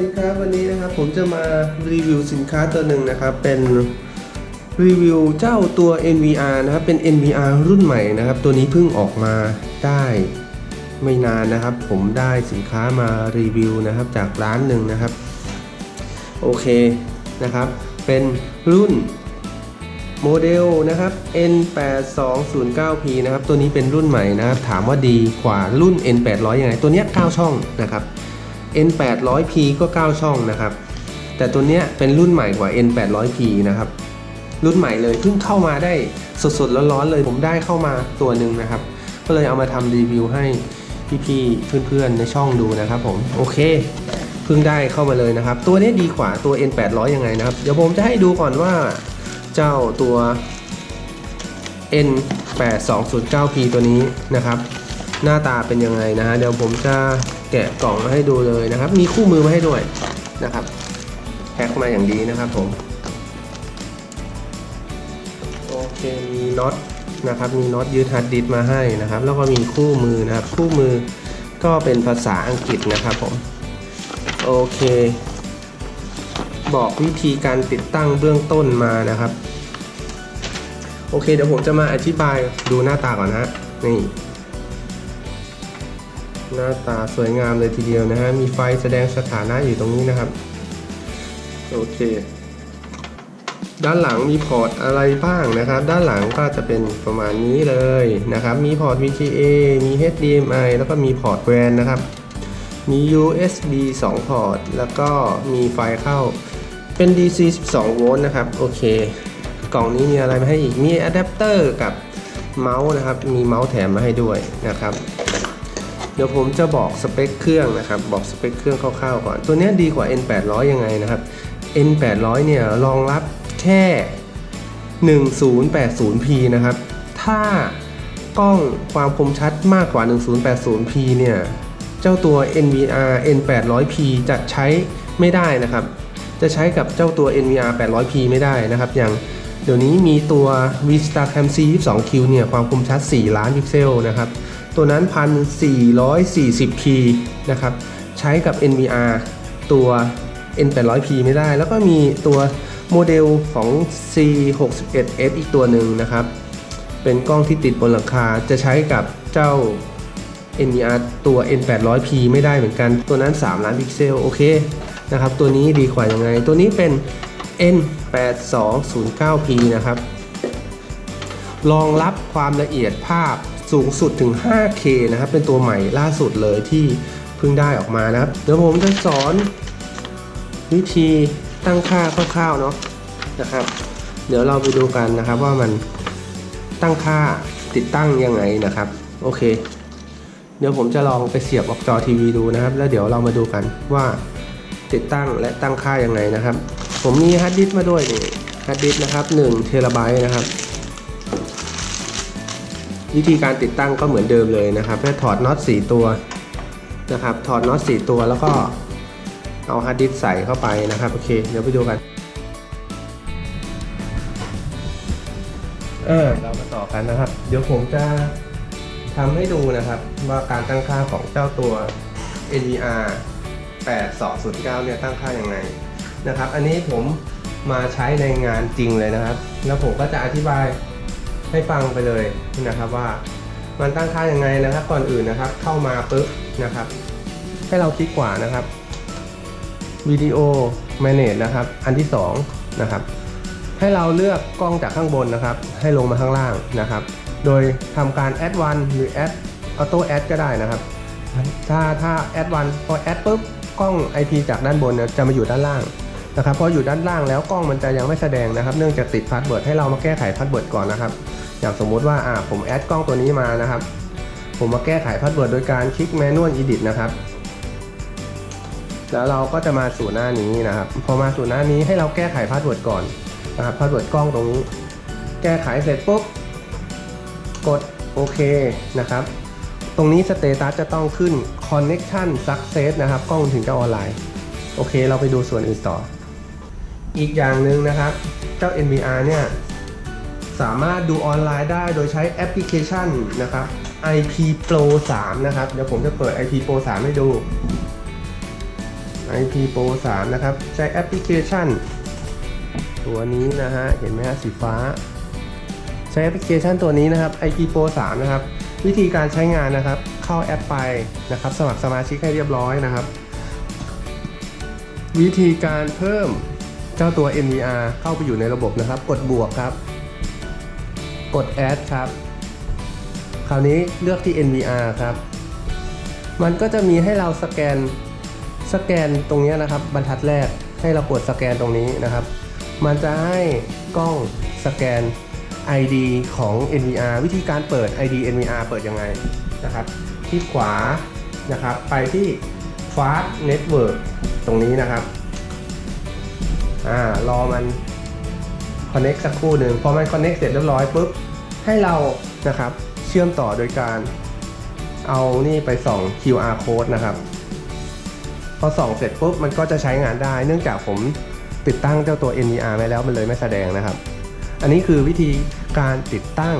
ดีครับวันนี้นะครับผมจะมารีวิวสินค้าตัวหนึ่งนะครับ เป็นรีวิวเจ้าตัว NVR นะครับ เป็น NVR รุ่นใหม่นะครับ ตัวนี้เพิ่งออกมาได้ไม่นานนะครับ ผมได้สินค้ามารีวิวนะครับจากร้านหนึ่งนะครับ โอเคนะครับ เป็นรุ่นโมเดลนะครับ N8209P นะครับ ตัวนี้เป็นรุ่นใหม่นะครับ ถามว่าดีกว่ารุ่น N800 ยังไง ตัวนี้9ช่องนะครับ N800P ก็ 9 ช่องนะครับ แต่ตัวเนี้ยเป็นรุ่นใหม่กว่า N800P นะครับ รุ่นใหม่เลยเพิ่งเข้ามาได้สดๆร้อนๆเลยผมได้เข้ามาตัวหนึ่งนะครับ ก็เลยเอามาทำรีวิวให้พี่ๆเพื่อนๆในช่องดูนะครับผมโอเคเพิ่งได้เข้ามาเลยนะครับ ตัวนี้ดีกว่าตัว N800 ยังไงนะครับ เดี๋ยวผมจะให้ดูก่อนว่าเจ้าตัว N8209P ตัวนี้นะครับ หน้าตาเป็นยังไงนะฮะเดี๋ยวผมจะแกะกล่องมาให้ดูเลยนะครับ มีคู่มือมาให้ด้วยนะครับแพ็คมาอย่างดีนะครับผมโอเคมีน็อตนะครับมีน็อตยืดฮาร์ดดิสมาให้นะครับ แล้วก็มีคู่มือนะครับ คู่มือก็เป็นภาษาอังกฤษนะครับผมโอเค บอกวิธีการติดตั้งเบื้องต้นมานะครับ โอเคเดี๋ยวผมจะมาอธิบายดูหน้าตาก่อนนะนี่ หน้าตาสวยงามเลยทีเดียวนะฮะ มีไฟแสดงสถานะอยู่ตรงนี้นะครับ โอเค ด้านหลังมีพอร์ตอะไรบ้างนะครับ ด้านหลังก็จะเป็นประมาณนี้เลยนะครับ มีพอร์ต VGA มี HDMI แล้วก็มีพอร์ตแวนนะครับ มี USB 2 พอร์ต แล้วก็มีไฟเข้า เป็น DC 12 โวลต์นะครับ โอเค กล่องนี้มีอะไรมาให้อีก มีอะแดปเตอร์กับเมาส์นะครับ มีเมาส์แถมมาให้ด้วยนะครับ เดี๋ยวผมจะบอกสเปคเครื่องนะครับบอกสเปคเครื่องคร่าวๆก่อน ตัวนี้ดีกว่า N800 ยังไงนะครับ N800 เนี่ยรองรับแค่ 1080p นะครับ ถ้ากล้องความคมชัดมากกว่า 1080p เนี่ย เจ้าตัว NVR N800p จะใช้ไม่ได้นะครับ จะใช้กับเจ้าตัว NVR 800p ไม่ได้นะครับ อย่างเดี๋ยวนี้มีตัว Vistacam C22Q เนี่ยความคมชัด 4 ล้านพิกเซลนะครับ ตัวนั้น 1440p นะครับ ใช้กับ NVR ตัว N800p ไม่ได้ แล้วก็มีตัวโมเดลของ C61S อีกตัวหนึ่งนะครับ เป็นกล้องที่ติดบนหลังคา จะใช้กับเจ้า NVR ตัว N800p ไม่ได้เหมือนกัน ตัวนั้น 3 ล้านพิกเซล โอเค นะครับ ตัวนี้ดีกว่ายังไง ตัวนี้เป็น N8209p นะครับ รองรับความละเอียดภาพ สูงสุดถึง 5K นะครับ เป็นตัวใหม่ล่าสุดเลยที่เพิ่งได้ออกมานะครับ เดี๋ยวผมจะสอนวิธีตั้งค่าคร่าวๆเนาะนะครับ เดี๋ยวเราไปดูกันนะครับว่ามันตั้งค่าติดตั้งยังไงนะครับ โอเค เดี๋ยวผมจะลองไปเสียบออกจอทีวีดูนะครับ แล้วเดี๋ยวเรามาดูกันว่าติดตั้งและตั้งค่ายังไงนะครับ ผมมีฮาร์ดดิสก์มาด้วยนี่ฮาร์ดดิสก์นะครับ1เทราไบต์นะครับ วิธีการติดตั้งก็เหมือนเดิมเลยนะครับแค่ถอดน็อต4ตัวนะครับ ถอดน็อต4ตัวแล้วก็เอาฮาร์ดดิสก์ใส่เข้าไปนะครับโอเค เดี๋ยวไปดูกันเออเรามาต่อกันนะครับ เดี๋ยวผมจะทำให้ดูนะครับว่าการตั้งค่าของเจ้าตัว NVR 8209 เนี่ยตั้งค่ายังไงนะครับ อันนี้ผมมาใช้ในงานจริงเลยนะครับ แล้วผมก็จะอธิบาย ให้ฟังไปเลยนะครับว่ามันตั้งค่ายังไงนะครับ ก่อนอื่นนะครับ เข้ามาปุ๊บนะครับ ให้เราคลิกขวานะครับวิดีโอ manage นะครับ อันที่2นะครับ ให้เราเลือกกล้องจากข้างบนนะครับ ให้ลงมาข้างล่างนะครับ โดยทำการ add one หรือ add auto add ก็ได้นะครับ ถ้าถ้า add one พอ add ปุ๊บกล้อง IP จากด้านบนเนี่ยจะมาอยู่ด้านล่างนะครับ พออยู่ด้านล่างแล้วกล้องมันจะยังไม่แสดงนะครับ เนื่องจากติดพาสเวิร์ดให้เรามาแก้ไขพาสเวิร์ดก่อนนะครับ อย่างสมมุติว่าอ่าผมแอดกล้องตัวนี้มานะครับ ผมมาแก้ไขพาสเวิร์ดโดยการคลิก Manual Edit นะครับ แล้วเราก็จะมาสู่หน้านี้นะครับ พอมาสู่หน้านี้ให้เราแก้ไขพาสเวิร์ดก่อนนะครับพาสเวิร์ดกล้องตรงนี้ แก้ไขเสร็จปุ๊บกดโอเคนะครับ ตรงนี้สเตตัสจะต้องขึ้น Connection Success นะครับ กล้องถึงจะออนไลน์ โอเค เราไปดูส่วนอื่นต่อ อีกอย่างหนึ่งนะครับ เจ้า NVR เนี่ย สามารถดูออนไลน์ได้โดยใช้แอปพลิเคชันนะครับ IP Pro 3 นะครับ เดี๋ยวผมจะเปิด IP Pro 3 ให้ดู IP Pro 3 นะครับ ใช้แอปพลิเคชัน ตัวนี้นะฮะ เห็นไหมฮะสีฟ้า ใช้แอปพลิเคชันตัวนี้นะครับ IP Pro 3 นะครับ วิธีการใช้งานนะครับ เข้าแอปไปนะครับ สมัครสมาชิกให้เรียบร้อยนะครับ วิธีการเพิ่มเจ้าตัว NVR เข้าไปอยู่ในระบบนะครับ กดบวกครับ กด add ครับ คราวนี้เลือกที่ NVR ครับ มันก็จะมีให้เราสแกน สแกนตรงนี้นะครับ บรรทัดแรกให้เรากดสแกนตรงนี้นะครับ มันจะให้กล้องสแกน ID ของ NVR วิธีการเปิด ID NVR เปิดยังไงนะครับ ที่ขวานะครับ ไปที่ Fast Network ตรงนี้นะครับ อ่ารอมัน Connect สักครู่หนึ่งพอมัน Connect เสร็จเรียบร้อยปุ๊บให้เรานะครับเชื่อมต่อโดยการเอานี่ไปส่อง QR code นะครับ พอส่องเสร็จปุ๊บมันก็จะใช้งานได้ เนื่องจากผมติดตั้งเจ้าตัว NVR ไว้แล้วมันเลยไม่แสดงนะครับ อันนี้คือวิธีการติดตั้ง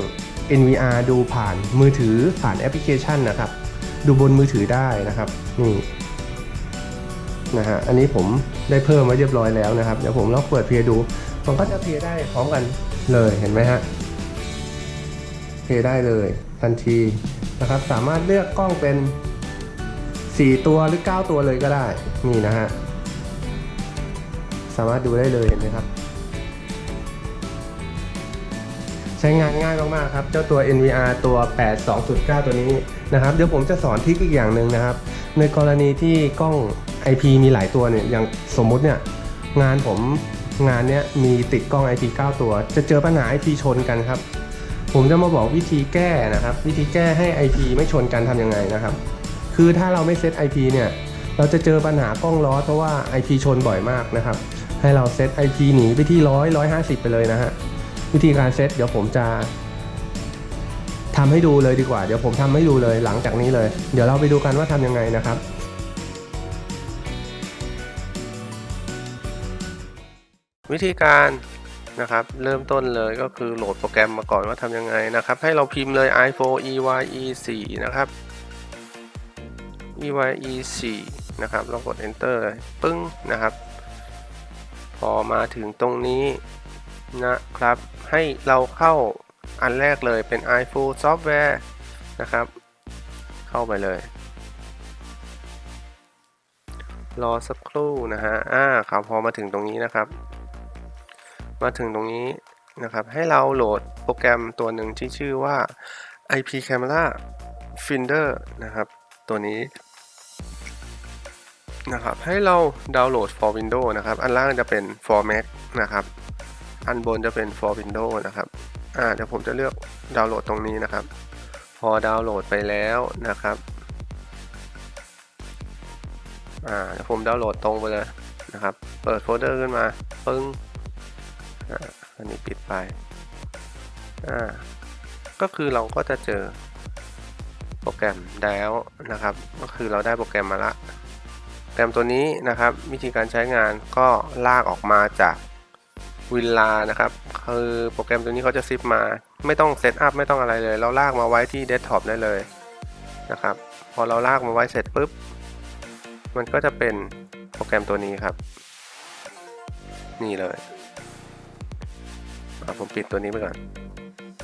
NVR ดูผ่านมือถือผ่านแอปพลิเคชันนะครับ ดูบนมือถือได้นะครับนี่นะฮะอันนี้ผมได้เพิ่มไว้เรียบร้อยแล้วนะครับ เดี๋ยวผมลองเปิดเพลย์ดู มันก็จะเพลย์ได้พร้อมกันเลยเห็นไหมฮะเพลย์ได้เลยทันทีนะครับ สามารถเลือกกล้องเป็น 4 ตัวหรือ 9 ตัวเลยก็ได้ นี่นะฮะ สามารถดูได้เลยเห็นไหมครับ ใช้งานง่ายมากๆครับ เจ้าตัว NVR ตัว 82.9 ตัวนี้นะครับ เดี๋ยวผมจะสอนทิคอีกอย่างหนึ่งนะครับ ในกรณีที่กล้อง IP มีหลายตัวเนี่ย อย่างสมมุติเนี่ย งานผม งานนี้มีติดกล้อง IP 9 ตัว จะเจอปัญหา IP ชนกันครับ ผมจะมาบอกวิธีแก้นะครับ วิธีแก้ให้ IP ไม่ชนกันทำยังไงนะครับ คือถ้าเราไม่เซต IP เนี่ยเราจะเจอปัญหากล้องล้อเพราะว่า IP ชนบ่อยมากนะครับ ให้เราเซต IP หนีไปที่100 150ไปเลยนะฮะวิธีการเซตเดี๋ยวผมจะทำให้ดูเลยดีกว่า เดี๋ยวผมทำให้ดูเลยหลังจากนี้เลย เดี๋ยวเราไปดูกันว่าทำยังไงนะครับ วิธีการนะครับเริ่มต้นเลยก็คือโหลดโปรแกรมมาก่อนว่าทำยังไงนะครับ ให้เราพิมพ์เลย i4 eye 4นะครับ eye 4นะครับเรากด enter เลยปึ้งนะครับ พอมาถึงตรงนี้นะครับ ให้เราเข้าอันแรกเลยเป็น iPhone Software นะครับ เข้าไปเลย รอสักครู่นะฮะอ่าครับพอมาถึงตรงนี้นะครับ มาถึงตรงนี้นะครับ ให้เราโหลดโปรแกรมตัวหนึ่งที่ชื่อว่า IP Camera Finder นะครับ ตัวนี้นะครับ ให้เราดาวน์โหลด for Windows นะครับ อันล่างจะเป็น for Mac นะครับ อันบนจะเป็น for Windows นะครับ อ่า เดี๋ยวผมจะเลือกดาวน์โหลดตรงนี้นะครับ พอดาวน์โหลดไปแล้วนะครับ อ่า เดี๋ยวผมดาวน์โหลดตรงไปเลยนะครับ เปิดโฟลเดอร์ขึ้นมา ปึ้ง อันนี้ปิดไปอ่าก็คือเราก็จะเจอโปรแกรมแล้วนะครับ ก็คือเราได้โปรแกรมมาละโปรแกรมตัวนี้นะครับ วิธีการใช้งานก็ลากออกมาจากวินลานะครับ คือโปรแกรมตัวนี้เขาจะซิปมา ไม่ต้องเซตอัพไม่ต้องอะไรเลย เราลากมาไว้ที่เดสก์ท็อปได้เลยนะครับ พอเราลากมาไว้เสร็จปุ๊บ มันก็จะเป็นโปรแกรมตัวนี้ครับ นี่เลย ผมปิดตัวนี้ไปก่อน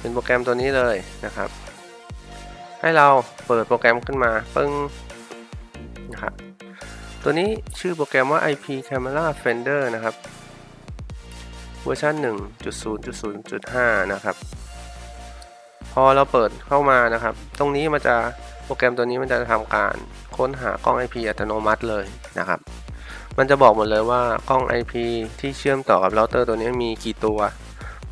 เป็นโปรแกรมตัวนี้เลยนะครับ ให้เราเปิดโปรแกรมขึ้นมาปึ้งนะครับ ตัวนี้ชื่อโปรแกรมว่า IP Camera Finder นะครับ เวอร์ชัน1.0.0.5 นะครับ พอเราเปิดเข้ามานะครับ ตรงนี้มันจะโปรแกรมตัวนี้มันจะทำการค้นหากล้อง IP อัตโนมัติเลยนะครับมันจะบอกหมดเลยว่ากล้อง IP ที่เชื่อมต่อกับเราเตอร์ตัวนี้มีกี่ตัว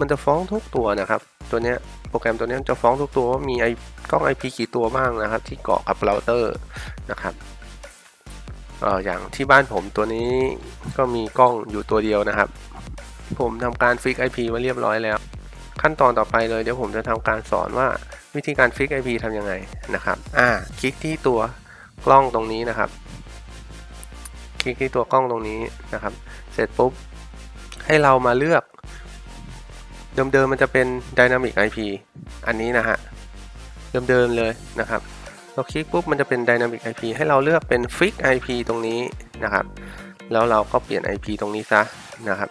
มันจะฟ้องทุกตัวนะครับ ตัวเนี้ยโปรแกรมตัวนี้จะฟ้องทุกตัวว่ามีไอกล้อง IP กี่ตัวบ้างนะครับ ที่เกาะกับเราเตอร์นะครับเอออย่างที่บ้านผมตัวนี้ก็มีกล้องอยู่ตัวเดียวนะครับ ผมทำการฟิก IP ไว้เรียบร้อยแล้ว ขั้นตอนต่อไปเลยเดี๋ยวผมจะทำการสอนว่าวิธีการฟิก IP ทำยังไงนะครับ อ่า คลิกที่ตัวกล้องตรงนี้นะครับ คลิกที่ตัวกล้องตรงนี้นะครับ เสร็จปุ๊บให้เรามาเลือก เดิมๆมันจะเป็น Dynamic IP อันนี้นะฮะ เดิมๆเลยนะครับ เราคลิกปุ๊บมันจะเป็น Dynamic IP ให้เราเลือกเป็น Fix IP ตรงนี้นะครับ แล้วเราก็เปลี่ยน IP ตรงนี้ซะนะครับ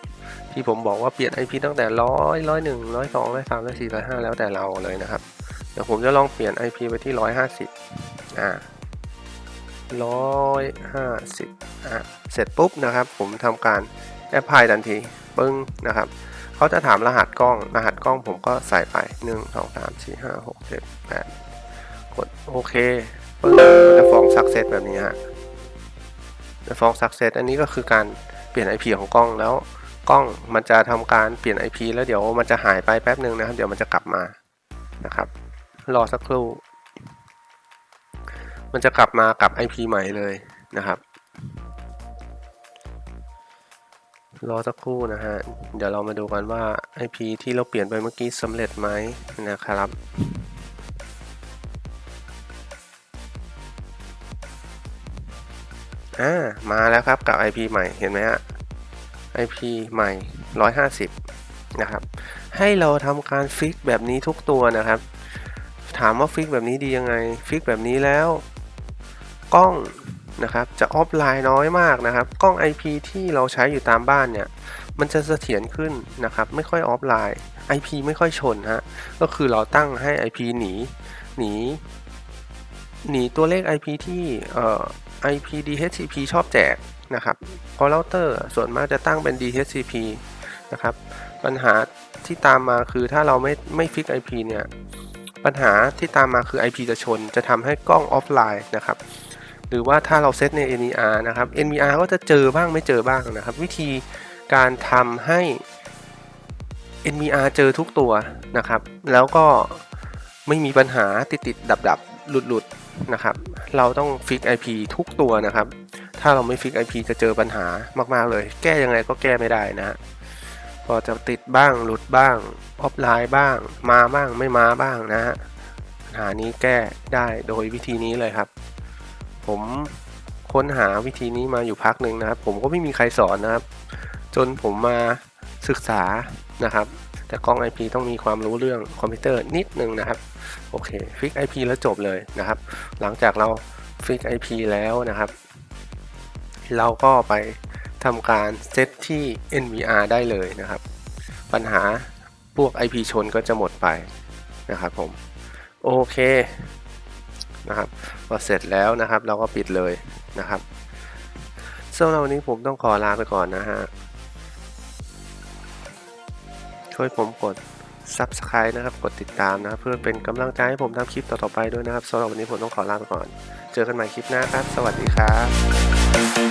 ที่ผมบอกว่าเปลี่ยน IP ตั้งแต่ร้อยร้อยหนึ่งร้อยสองร้อยสามร้อยสี่ร้อยห้าแล้วแต่เราเลยนะครับ เดี๋ยวผมจะลองเปลี่ยน IP ไปที่ร้อยห้าสิบอ่าร้อยห้าสิบอ่าเสร็จปุ๊บนะครับ ผมทำการแอปพลายทันทีปึ้งนะครับ เขาจะถามรหัสกล้อง รหัสกล้องผมก็ใส่ไป 1 2 3 4 5 6 7 8 กดโอเคเปึ้งมันจะฟ้อง success แบบนี้ฮะจะฟ้อง success อันนี้ก็คือการเปลี่ยน IP ของกล้องแล้วกล้องมันจะทำการเปลี่ยน IP แล้วเดี๋ยวมันจะหายไปแป๊บหนึ่งนะครับ เดี๋ยวมันจะกลับมานะครับ รอสักครู่ มันจะกลับมากับ IP ใหม่เลยนะครับ รอสักครู่นะฮะ เดี๋ยวเรามาดูกันว่า IP ที่เราเปลี่ยนไปเมื่อกี้สำเร็จไหมนะครับอ่ามาแล้วครับกับ IP ใหม่เห็นไหมฮะ IP ใหม่ 150 นะครับ ให้เราทำการฟิกแบบนี้ทุกตัวนะครับ ถามว่าฟิกแบบนี้ดียังไง ฟิกแบบนี้แล้ว กล้อง นะครับจะออฟไลน์น้อยมากนะครับ กล้อง IP ที่เราใช้อยู่ตามบ้านเนี่ย มันจะเสถียรขึ้นนะครับ ไม่ค่อยออฟไลน์ IP ไม่ค่อยชนฮะก็คือเราตั้งให้ IP หนีหนีหนีตัวเลข IP ที่เอ่อ IP DHCP ชอบแจกนะครับเพราะเราเตอร์ส่วนมากจะตั้งเป็น DHCP นะครับ ปัญหาที่ตามมาคือถ้าเราไม่ไม่ฟิก IP เนี่ย ปัญหาที่ตามมาคือ IP จะชน จะทำให้กล้องออฟไลน์นะครับ หรือว่าถ้าเราเซตใน NVR นะครับ NVR ก็จะเจอบ้างไม่เจอบ้างนะครับ วิธีการทำให้ NVR เจอทุกตัวนะครับ แล้วก็ไม่มีปัญหาติดติดดับดับหลุดหลุดนะครับ เราต้องฟิก IP ทุกตัวนะครับ ถ้าเราไม่ฟิก IP จะเจอปัญหามาก ๆ เลย แก้ยังไงก็แก้ไม่ได้นะฮะก็จะติดบ้างหลุดบ้าง ออฟไลน์บ้าง มาบ้างไม่มาบ้างนะฮะปัญหานี้แก้ได้โดยวิธีนี้เลยครับ ผมค้นหาวิธีนี้มาอยู่พักหนึ่งนะครับ ผมก็ไม่มีใครสอนนะครับ จนผมมาศึกษานะครับ แต่กล้อง IP ต้องมีความรู้เรื่องคอมพิวเตอร์นิดนึงนะครับ โอเคฟิก IP แล้วจบเลยนะครับ หลังจากเราฟิก IP แล้วนะครับ เราก็ไปทำการเซตที่ NVR ได้เลยนะครับ ปัญหาพวก IP ชนก็จะหมดไปนะครับผม โอเค นะครับพอเสร็จแล้วนะครับ เราก็ปิดเลยนะครับสำหรับวันนี้ผมต้องขอลาไปก่อนนะฮะช่วยผมกด Subscribe นะครับ กดติดตามนะครับ เพื่อเป็นกำลังใจให้ผมทำคลิปต่อๆไปด้วยนะครับสำหรับวันนี้ผมต้องขอลาไปก่อน เจอกันใหม่คลิปหน้าครับ สวัสดีครับ